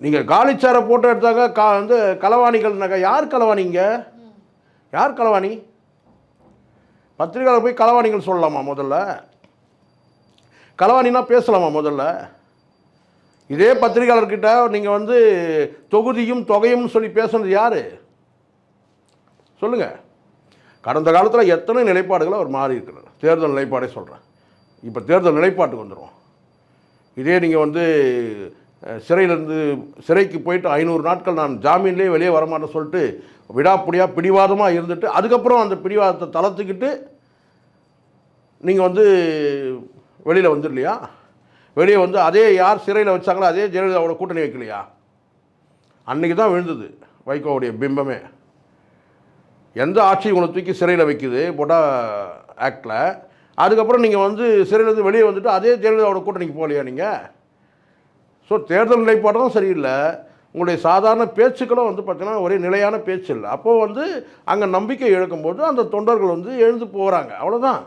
நீங்கள் காலிச்சாரை போட்டு எடுத்தாங்க கா வந்து களவாணிகள்னாக்கா யார் களவாணிங்க யார் களவாணி? பத்திரிகையாளர் போய் களவாணிகள் சொல்லலாமா முதல்ல? களவாணினா பேசலாமா முதல்ல? இதே பத்திரிகையாளர்கிட்ட நீங்கள் வந்து தொகுதியும் தொகையும் சொல்லி பேசுனது யார்? சொல்லுங்கள் கடந்த காலத்தில் எத்தனை நிலைப்பாடுகளை அவர் மாறி இருக்கிறார் தேர்தல் நிலைப்பாடே சொல்கிறேன் இப்போ தேர்தல் நிலைப்பாட்டுக்கு வந்துடும் இதே நீங்கள் வந்து சிறையிலேருந்து சிறைக்கு போயிட்டு ஐநூறு நாட்கள் நான் ஜாமீன்லேயே வெளியே வரமாட்டேன்னு சொல்லிட்டு விடாப்பிடியாக பிடிவாதமாக இருந்துட்டு அதுக்கப்புறம் அந்த பிடிவாதத்தை தளர்த்துக்கிட்டு நீங்கள் வந்து வெளியில் வந்துடலையா? வெளியே வந்து அதே யார் சிறையில் வச்சாங்களோ அதே ஜெயலலிதாவோட கூட்டணி வைக்கலையா? அன்றைக்கி தான் விழுந்தது வைகோவுடைய பிம்பமே. எந்த ஆட்சி உங்களை தூக்கி சிறையில் வைக்குது போட்டா ஆக்டில் அதுக்கப்புறம் நீங்கள் வந்து சிறையிலேருந்து வெளியே வந்துட்டு அதே ஜெயலலிதாவோட கூட்டணிக்கு போகலையா நீங்கள் ஸோ தேர்தல் நிலைப்பாடு தான் சரியில்லை. உங்களுடைய சாதாரண பேச்சுக்களும் வந்து பார்த்திங்கன்னா ஒரே நிலையான பேச்சு இல்லை. அப்போது வந்து அங்கே நம்பிக்கை இழக்கும்போது அந்த தொண்டர்கள் வந்து எழுந்து போகிறாங்க அவ்வளோதான்